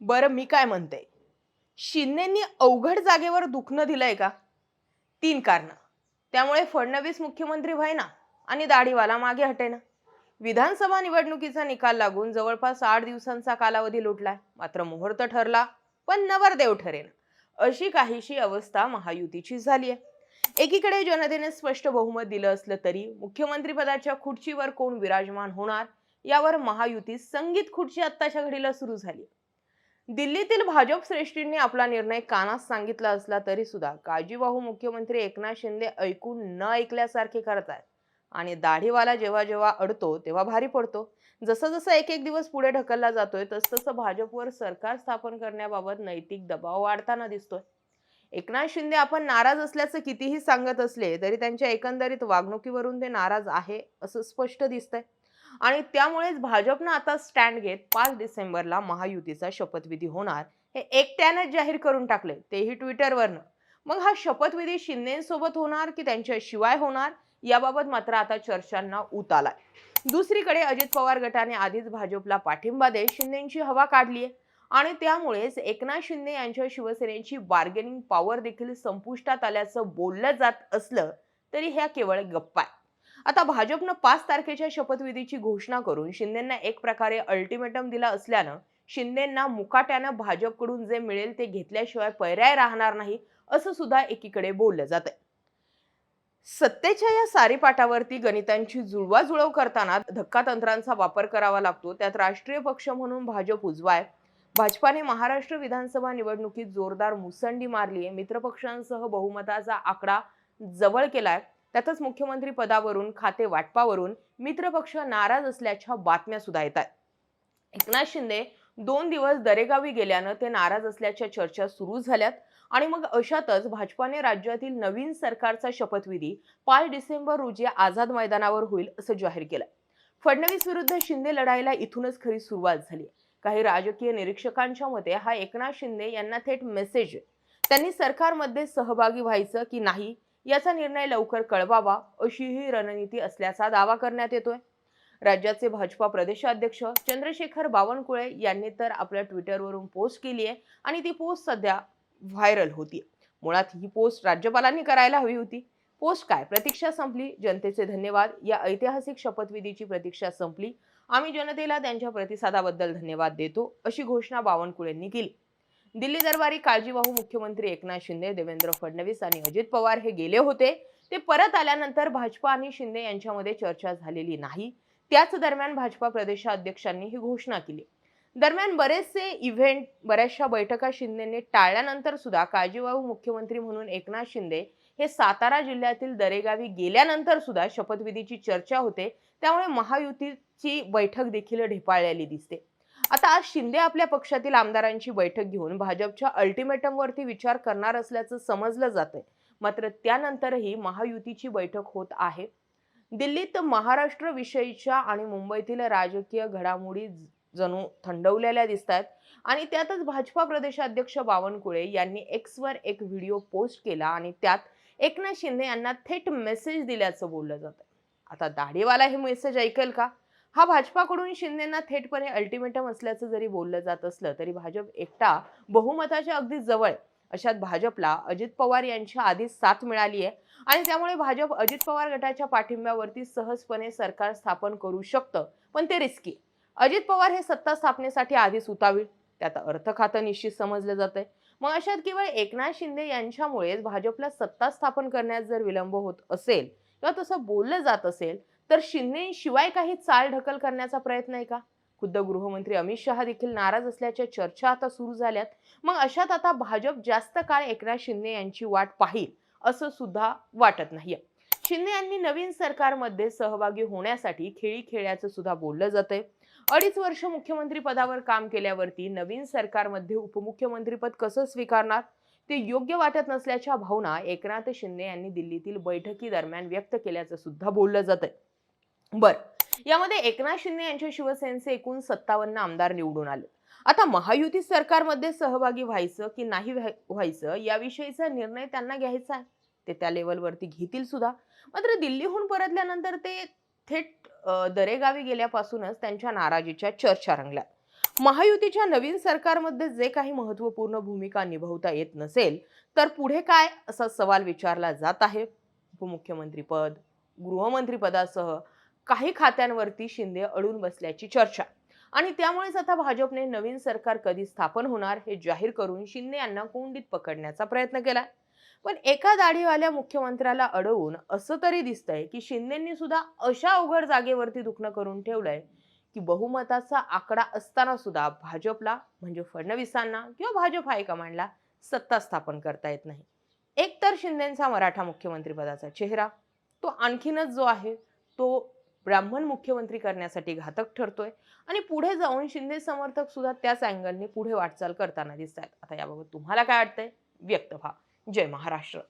बरं मी काय म्हणते? शिंदेनी अवघड जागेवर दुखणं दिलंय का? तीन कारण. त्यामुळे फडणवीस मुख्यमंत्री व्हायना आणि दाढीवाला मागे हटेना. विधानसभा निवडणुकीचा निकाल लागून जवळपास आठ दिवसांचा कालावधी लुटलाय. मात्र मुहूर्त ठरला पण नवरदेव ठरेना. अशी काहीशी अवस्था महायुतीची झाली आहे एकीकडे जनतेने स्पष्ट बहुमत दिलं असलं तरी मुख्यमंत्रीपदाच्या खुर्चीवर कोण विराजमान होणार यावर महायुती संगीत खुर्ची आत्ताच्या घडीला सुरू झाली दिल्लीतील भाजप श्रेष्ठींनी आपला निर्णय कानास सांगितला असला तरी सुद्धा काळजीवाहू मुख्यमंत्री एकनाथ शिंदे ऐकून न ऐकल्यासारखे करत आहेत. आणि दाढीवाला जेव्हा जेव्हा अडतो तेव्हा भारी पडतो. जसं जसं एक एक दिवस पुढे ढकलला जातोय तस तसं भाजपवर सरकार स्थापन करण्याबाबत नैतिक दबाव वाढताना दिसतोय. एकनाथ शिंदे आपण नाराज असल्याचं कितीही सांगत असले तरी त्यांच्या एकंदरीत वागणुकीवरून ते नाराज आहे असं स्पष्ट दिसतंय. आणि त्यामुळेच भाजपनं आता स्टँड घेत पाच डिसेंबरला महायुतीचा शपथविधी होणार. हे एकट्यानंच जाहीर करून टाकले तेही ट्विटरवरनं. मग हा शपथविधी शिंदेसोबत होणार की त्यांच्याशिवाय होणार? याबाबत मात्र आता चर्चांना उत आलाय. दुसरीकडे अजित पवार गटाने आधीच भाजपला पाठिंबा देत शिंदेची हवा काढली आहे आणि त्यामुळेच एकनाथ शिंदे यांच्या शिवसेनेची बार्गेनिंग पॉवर देखील संपुष्टात आल्याचं बोललं जात असलं तरी ह्या केवळ गप्पा आहे आता भाजपनं पाच तारखेच्या शपथविधीची घोषणा करून शिंदेंना एक प्रकारे अल्टिमेटम दिला असल्यानं शिंदेंना मुकाट्यानं भाजपकडून जे मिळेल ते घेतल्याशिवाय पर्याय राहणार नाही असं सुद्धा एकीकडे बोललं जात आहे सत्तेच्या या सारीपाटावरती गणितांची जुळवाजुळव करताना धक्कातंत्रांचा वापर करावा लागतो. त्यात राष्ट्रीय पक्ष म्हणून भाजप उजवाय. भाजपाने महाराष्ट्र विधानसभा निवडणुकीत जोरदार मुसंडी मारली आहे मित्रपक्षांसह बहुमताचा आकडा जवळ केलाय. त्यातच मुख्यमंत्री पदावरून खाते वाटपावरून मित्रपक्ष नाराज असल्याच्या बातम्या सुद्धा येतात. एकनाथ शिंदे दोन दिवस दरेगावी गेल्यानं ते नाराज असल्याच्या चर्चा सुरू झाल्यात आणि मग अशातच भाजपाने राज्यातील नवीन सरकारचा शपथविधी पाच डिसेंबर रोजी आझाद मैदानावर होईल असं जाहीर केलं. फडणवीस विरुद्ध शिंदे लढाईला इथूनच खरी सुरुवात झाली. काही राजकीय निरीक्षकांच्या मते हा एकनाथ शिंदे यांना थेट मेसेज त्यांनी सरकारमध्ये सहभागी व्हायचं की नाही याचा निर्णय लवकर कळवावा अशीही रणनीती असल्याचा दावा करण्यात येतोय. राज्याचे भाजपा प्रदेशाध्यक्ष चंद्रशेखर बावनकुळे यांनी तर आपल्या ट्विटरवरून पोस्ट केली आहे आणि ती पोस्ट सध्या व्हायरल होती मुळात ही पोस्ट राज्यपालांनी करायला हवी होती. पोस्ट काय? प्रतीक्षा संपली. जनतेचे धन्यवाद. या ऐतिहासिक शपथविधीची प्रतीक्षा संपली. आम्ही जनतेला त्यांच्या प्रतिसादाबद्दल धन्यवाद देतो अशी घोषणा बावनकुळेंनी केली. दिल्ली दरबारी काळजीवाहू मुख्यमंत्री एकनाथ शिंदे देवेंद्र फडणवीस आणि अजित पवार हे गेले होते. ते परत आल्यानंतर भाजपा आणि शिंदे यांच्यामध्ये चर्चा झालेली नाही. त्याच दरम्यान भाजपा प्रदेशाध्यक्षांनी ही घोषणा केली. दरम्यान बरेचसे इव्हेंट बऱ्याचशा बैठका शिंदेने टाळल्यानंतर सुद्धा काळजीवाहू मुख्यमंत्री म्हणून एकनाथ शिंदे हे सातारा जिल्ह्यातील दरेगावी गेल्यानंतर सुद्धा शपथविधीची चर्चा होते. त्यामुळे महायुतीची बैठक देखील ढेपाळलेली दिसते. आता आज शिंदे आपल्या पक्षातील आमदारांची बैठक घेऊन भाजपच्या अल्टिमेटमवरती विचार करणार असल्याचं समजलं जातंय. मात्र त्यानंतरही महायुतीची बैठक होत आहे. दिल्लीत महाराष्ट्र विषयीच्या आणि मुंबईतील राजकीय घडामोडी जणू थंडवलेल्या दिसत आहेत आणि त्यातच भाजपा प्रदेशाध्यक्ष बावनकुळे यांनी एक्सवर एक व्हिडिओ पोस्ट केला आणि त्यात एकनाथ शिंदे यांना थेट मेसेज दिल्याचं बोललं जातं आता दाढीवाला हे मेसेज ऐकेल का? हा भाजपाकडून शिंदेना थेटपणे अल्टिमेटम असल्याचं जरी बोललं जात असलं तरी भाजप एकटा बहुमताच्या अगदी जवळ अशात भाजपला अजित पवार यांच्या आधीच साथ मिळाली आहे. आणि त्यामुळे भाजप अजित पवार गटाच्या पाठिंब्यावरती सहजपणे सरकार स्थापन करू शकतं पण ते रिस्की अजित पवार हे सत्ता स्थापनेसाठी आधीच उतावीळ त्यात अर्थ खातं निश्चित समजलं जातंय. मग अशात केवळ एकनाथ शिंदे यांच्यामुळेच भाजपला सत्ता स्थापन करण्यात जर विलंब होत असेल किंवा तसं बोललं जात असेल तर शिंदेशिवाय काही चाल ढकल करण्याचा प्रयत्न आहे का? खुद्द गृहमंत्री अमित शहा देखील नाराज असल्याच्या चर्चा आता सुरू झाल्यात. मग अशात आता भाजप जास्त काळ एकनाथ शिंदे यांची वाट पाहिल असं सुद्धा वाटत नाहीये. शिंदे यांनी नवीन सरकारमध्ये सहभागी होण्यासाठी खेळी खेळल्याचं सुद्धा बोललं जातंय. अडीच वर्ष मुख्यमंत्री पदावर काम केल्यावरती नवीन सरकारमध्ये उपमुख्यमंत्रीपद कसं स्वीकारणार? ते योग्य वाटत नसल्याच्या भावना एकनाथ शिंदे यांनी दिल्लीतील बैठकी दरम्यान व्यक्त केल्याचं सुद्धा बोललं जातंय. बर. यामध्ये एकनाथ शिंदे यांच्या शिवसेनेचे एकूण सत्तावन्न आमदार निवडून आले. आता महायुती सरकारमध्ये सहभागी व्हायचं की नाही व्हायचं याविषयीचा निर्णय त्यांना घ्यायचा आहे. ते त्या लेवलवरती घेतील सुद्धा. मात्र दिल्लीहून परतल्यानंतर ते थेट दरेगावी गेल्यापासूनच त्यांच्या नाराजीच्या चर्चा रंगल्या महायुतीच्या नवीन सरकारमध्ये जे काही महत्त्वपूर्ण भूमिका निभवता येत नसेल तर पुढे काय असा सवाल विचारला जात आहे? उपमुख्यमंत्रीपद गृहमंत्रीपदासह काही खात्यांवरती शिंदे अडून बसल्याची चर्चा. आणि त्यामुळेच आता भाजपने नवीन सरकार कधी स्थापन होणार हे जाहीर करून शिंदे यांना कोंडीत पकडण्याचा प्रयत्न केला. पण एका दाढीवाल्या मुख्यमंत्र्याला अडवून असं तरी दिसतंय की शिंदेंनी सुद्धा अशा अवघड जागेवरती दुखणं करून ठेवलंय की बहुमताचा आकडा असताना सुद्धा भाजपला म्हणजे फडणवीसांना किंवा भाजप हायकमांडला सत्ता स्थापन करता येत नाही. एकतर शिंदेंचा शिंदेचा मराठा मुख्यमंत्रीपदाचा चेहरा तो आणखीनच जो आहे तो ब्राह्मण मुख्यमंत्री करण्यासाठी घातक ठरतोय. आणि पुढे जाऊन शिंदे समर्थक सुद्धा त्याच अँगलने पुढे वाटचाल करताना दिसत आहेत आता याबाबत तुम्हाला काय वाटतंय? व्यक्त व्हा. जय महाराष्ट्र.